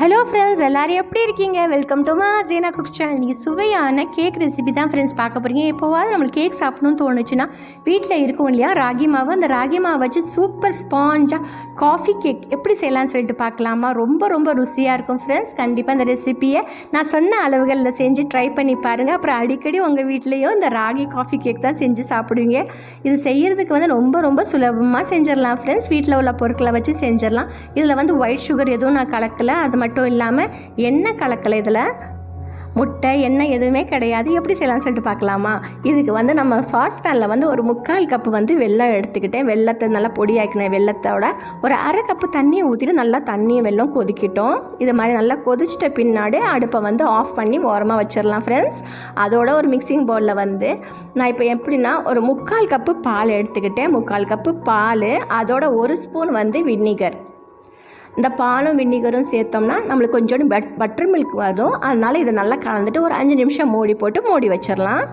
Hello friends எல்லோரும் எப்படி இருக்கீங்க? வெல்கம் டு மா ஜீனா குக் சேனல் இன்றைக்கி சுவையான கேக் ரெசிபி தான் ஃப்ரெண்ட்ஸ் பார்க்க போகிறீங்க எப்போவாது நம்மளுக்கு கேக் சாப்பிடணும்னு தோணுச்சுன்னா வீட்டில் இருக்கும் இல்லையா? ராகி மாவு. அந்த ராகி மாவை வச்சு சூப்பர் ஸ்பாஞ்சாக காஃபி கேக் எப்படி செய்யலாம்னு சொல்லிட்டு பார்க்கலாமா? ரொம்ப ரொம்ப ருசியாக இருக்கும் ஃப்ரெண்ட்ஸ் கண்டிப்பாக அந்த ரெசிபியை நான் சொன்ன அளவுகளில் செஞ்சு ட்ரை பண்ணி பாருங்கள் அப்புறம் அடிக்கடி உங்கள் வீட்லேயும் இந்த ராகி காஃபி கேக் தான் செஞ்சு சாப்பிடுவீங்க. இது செய்கிறதுக்கு வந்து ரொம்ப ரொம்ப சுலபமாக செஞ்சிடலாம் ஃப்ரெண்ட்ஸ் வீட்டில் உள்ள பொருட்களை வச்சு செஞ்சிடலாம். இதில் வந்து ஒயிட் சுகர் எதுவும் நான் கலக்கலை. அது மட்டும் இல்லாமல் எண்ணெய் கலக்கலை இதில்? முட்டை எண்ணெய் எதுவுமே கிடையாது. எப்படி செய்யலாம்னு சொல்லிட்டு பார்க்கலாமா? இதுக்கு வந்து நம்ம சாஸ் பேனில் வந்து ஒரு முக்கால் கப்பு வந்து வெள்ளம் எடுத்துக்கிட்டேன். வெள்ளத்தை நல்லா பொடியாக்கினேன் வெள்ளத்தோட ஒரு அரை கப்பு தண்ணியை ஊற்றிட்டு நல்லா தண்ணியும் வெல்லம் கொதிக்கிட்டோம். இது மாதிரி நல்லா கொதிச்சிட்ட பின்னாடி அடுப்பை வந்து ஆஃப் பண்ணி ஓரமாக வச்சிடலாம் ஃப்ரெண்ட்ஸ் அதோட ஒரு மிக்சிங் பவுலில் வந்து நான் இப்போ எப்படின்னா ஒரு முக்கால் கப்பு பால் எடுத்துக்கிட்டேன். முக்கால் கப்பு பால் அதோட ஒரு ஸ்பூன் வந்து வினிகர் இந்த பாலும் வினிகரும் சேர்த்தோம்னா நம்மளுக்கு கொஞ்சோண்டு பட் பட்டர் மில்க் வரும். அதனால் இதை நல்லா கலந்துட்டு ஒரு அஞ்சு நிமிஷம் மூடி போட்டு மூடி வச்சிடலாம்.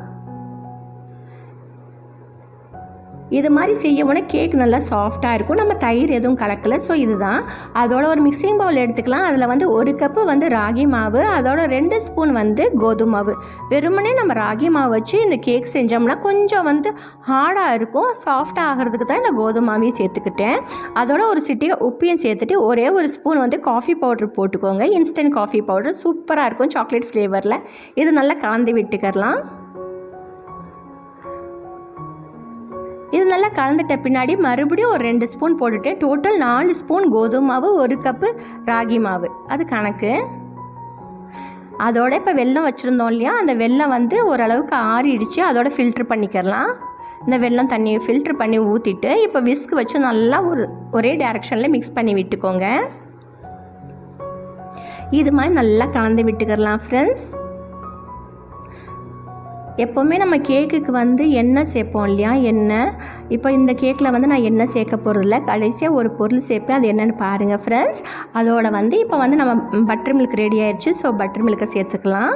இது மாதிரி செய்ய உடனே கேக் நல்லா சாஃப்டாக இருக்கும். நம்ம தயிர் எதுவும் கலக்கலை. ஸோ இதுதான். அதோட ஒரு மிக்சிங் பவுல் எடுத்துக்கலாம். அதில் வந்து ஒரு கப்பு வந்து ராகி மாவு அதோட ரெண்டு ஸ்பூன் வந்து கோதுமை மாவு. வெறுமனே நம்ம ராகி மாவு வச்சு இந்த கேக் செஞ்சோம்னா கொஞ்சம் வந்து ஹார்டாக இருக்கும். சாஃப்டாக ஆகிறதுக்கு தான் இந்த கோதுமை மாவையும் சேர்த்துக்கிட்டேன். அதோட ஒரு சிட்டிகை உப்பையும் சேர்த்துட்டு ஒரே ஒரு ஸ்பூன் வந்து காஃபி பவுடர் போட்டுக்கோங்க. இன்ஸ்டன்ட் காஃபி பவுடர் சூப்பராக இருக்கும் சாக்லேட் ஃப்ளேவரில் இது நல்லா கலந்து விட்டுக்கலாம். இது நல்லா கலந்துட்ட பின்னாடி மறுபடியும் ஒரு ரெண்டு ஸ்பூன் போட்டுட்டு டோட்டல் நாலு ஸ்பூன் கோதுமை மாவு ஒரு கப்பு ராகி மாவு. அது கணக்கு. அதோட இப்போ வெல்லம் வச்சுருந்தோம் இல்லையா? அந்த வெல்லம் வந்து ஓரளவுக்கு ஆறிடுச்சு. அதோட ஃபில்ட்ரு பண்ணிக்கிறலாம் இந்த வெல்லம் தண்ணியை ஃபில்ட்ரு பண்ணி ஊற்றிட்டு இப்போ விஸ்க் வச்சு நல்லா ஒரு ஒரே டைரெக்ஷனில் மிக்ஸ் பண்ணி விட்டுக்கோங்க. இது மாதிரி நல்லா கலந்து விட்டுக்கிறலாம் ஃப்ரெண்ட்ஸ் எப்போவுமே நம்ம கேக்குக்கு வந்து எண்ணெய் சேர்ப்போம் இல்லையா? எண்ணெய். இப்போ இந்த கேக்கில் வந்து நான் எண்ணெய் சேர்க்க போகிறதில்ல கடைசியாக ஒரு பொருள் சேர்ப்பேன். அது என்னென்னு பாருங்கள் ஃப்ரெண்ட்ஸ் அதோட வந்து இப்போ வந்து நம்ம பட்டர் மில்க் ரெடி ஆயிடுச்சு. ஸோ பட்டர் மில்கை சேர்த்துக்கலாம்.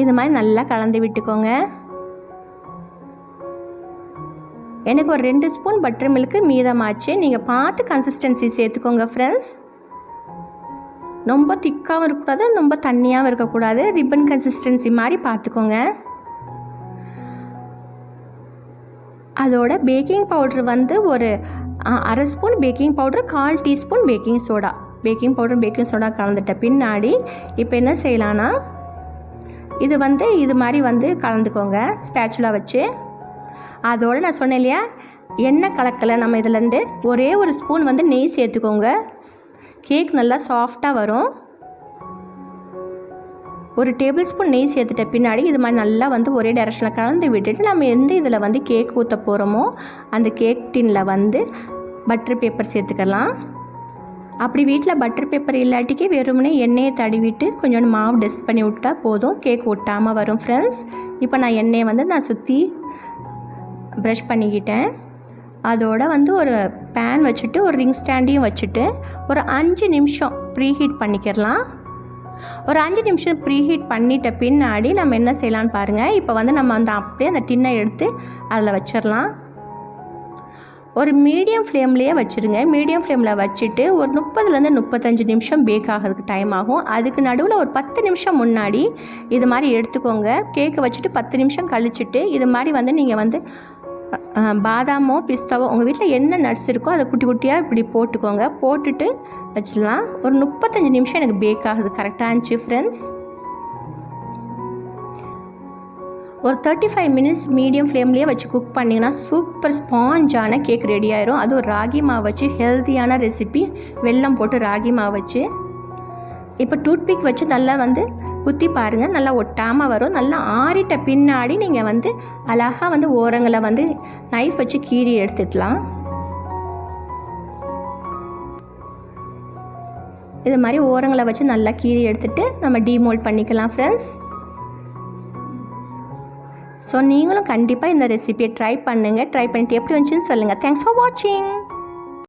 இது மாதிரி நல்லா கலந்து விட்டுக்கோங்க. எனக்கு ஒரு ரெண்டு ஸ்பூன் பட்டர் மில்க்கு மீதமாச்சு. நீங்கள் பார்த்து கன்சிஸ்டன்சி சேர்த்துக்கோங்க ஃப்ரெண்ட்ஸ் ரொம்ப திக்காகவும் இருக்கக்கூடாது ரொம்ப தண்ணியாகவும் இருக்கக்கூடாது. ரிப்பன் கன்சிஸ்டன்சி மாதிரி பார்த்துக்கோங்க. அதோட பேக்கிங் பவுட்ரு வந்து ஒரு அரை ஸ்பூன் பேக்கிங் பவுட்ரு கால் teaspoon baking soda baking powder baking soda கலந்துட்ட பின்னாடி இப்போ என்ன செய்யலான்னா இது வந்து இது மாதிரி வந்து கலந்துக்கோங்க ஸ்பேச்சுலா வச்சு. அதோடு நான் சொன்னேன் இல்லையா? எண்ணெய் கலக்கலை. நம்ம இதுலேருந்து ஒரே ஒரு ஸ்பூன் வந்து நெய் சேர்த்துக்கோங்க. கேக் நல்லா சாஃப்டாக வரும். ஒரு டேபிள் ஸ்பூன் நெய் சேர்த்துட்ட பின்னாடி இது மாதிரி நல்லா வந்து ஒரே டைரக்ஷனில் கலந்து விட்டுட்டு நம்ம எந்த இதில் வந்து கேக் ஊற்ற போகிறோமோ அந்த கேக் டின்னில் வந்து பட்டர் பேப்பர் சேர்த்துக்கலாம். அப்படி வீட்டில் பட்டர் பேப்பர் இல்லாட்டிக்கு வெறுமனே எண்ணெயை தடவிட்டு கொஞ்சோண்டு மாவு டஸ்ட் பண்ணி விட்டால் போதும். கேக் ஒட்டாமல் வரும் ஃப்ரெண்ட்ஸ் இப்போ நான் எண்ணெயை வந்து நான் சுற்றி ப்ரஷ் பண்ணிக்கிட்டேன். அதோட வந்து ஒரு பேன் வச்சுட்டு ஒரு ரிங் ஸ்டாண்டையும் வச்சுட்டு ஒரு அஞ்சு நிமிஷம் ப்ரீஹீட் பண்ணிக்கிறலாம் ஒரு அஞ்சு நிமிஷம் ப்ரீஹீட் பண்ணிட்ட பின்னாடி நம்ம என்ன செய்யலான்னு பாருங்கள் இப்போ வந்து நம்ம அந்த அப்படியே அந்த டின்னை எடுத்து அதில் வச்சிடலாம். ஒரு மீடியம் ஃப்ளேம்லேயே வச்சுருங்க. மீடியம் ஃப்ளேமில் வச்சுட்டு ஒரு முப்பதுலேருந்து முப்பத்தஞ்சு நிமிஷம் பேக் ஆகிறதுக்கு டைம் ஆகும். அதுக்கு நடுவில் ஒரு பத்து நிமிஷம் முன்னாடி இது மாதிரி எடுத்துக்கோங்க. கேக்கை வச்சுட்டு பத்து நிமிஷம் கழிச்சுட்டு இது மாதிரி வந்து நீங்கள் வந்து பாதாமோ பிஸ்தாவோ உங்கள் வீட்டில் என்ன நட்ஸ் இருக்கோ அதை குட்டி குட்டியாக இப்படி போட்டுக்கோங்க. போட்டுட்டு வச்சிடலாம். ஒரு முப்பத்தஞ்சு நிமிஷம் எனக்கு பேக் ஆகுது. கரெக்டாக இருந்துச்சு ஃப்ரெண்ட்ஸ் ஒரு தேர்ட்டி ஃபைவ் மினிட்ஸ் மீடியம் ஃப்ளேம்லேயே வச்சு குக் பண்ணிங்கன்னா சூப்பர் ஸ்பாஞ்சான கேக் ரெடி ஆயிரும். அதுவும் ராகி மாவு வச்சு ஹெல்த்தியான ரெசிபி வெல்லம் போட்டு ராகி மாவு வச்சு. இப்போ டூத்பிக் வச்சு நல்லா வந்து குத்தி பாருங்கள் நல்லா ஒட்டாமல் வரும். நல்லா ஆறிட்ட பின்னாடி நீங்கள் வந்து அழகாக வந்து ஓரங்களை வந்து நைஃப் வச்சு கீறி எடுத்துக்கலாம். இது மாதிரி ஓரங்களை வச்சு நல்லா கீறி எடுத்துகிட்டு நம்ம டீமோல்ட் பண்ணிக்கலாம் ஃப்ரெண்ட்ஸ் ஸோ நீங்களும் கண்டிப்பாக இந்த ரெசிபியை ட்ரை பண்ணுங்கள் ட்ரை பண்ணிட்டு எப்படி வந்துச்சுன்னு சொல்லுங்கள் தேங்க்ஸ் ஃபார் வாட்சிங்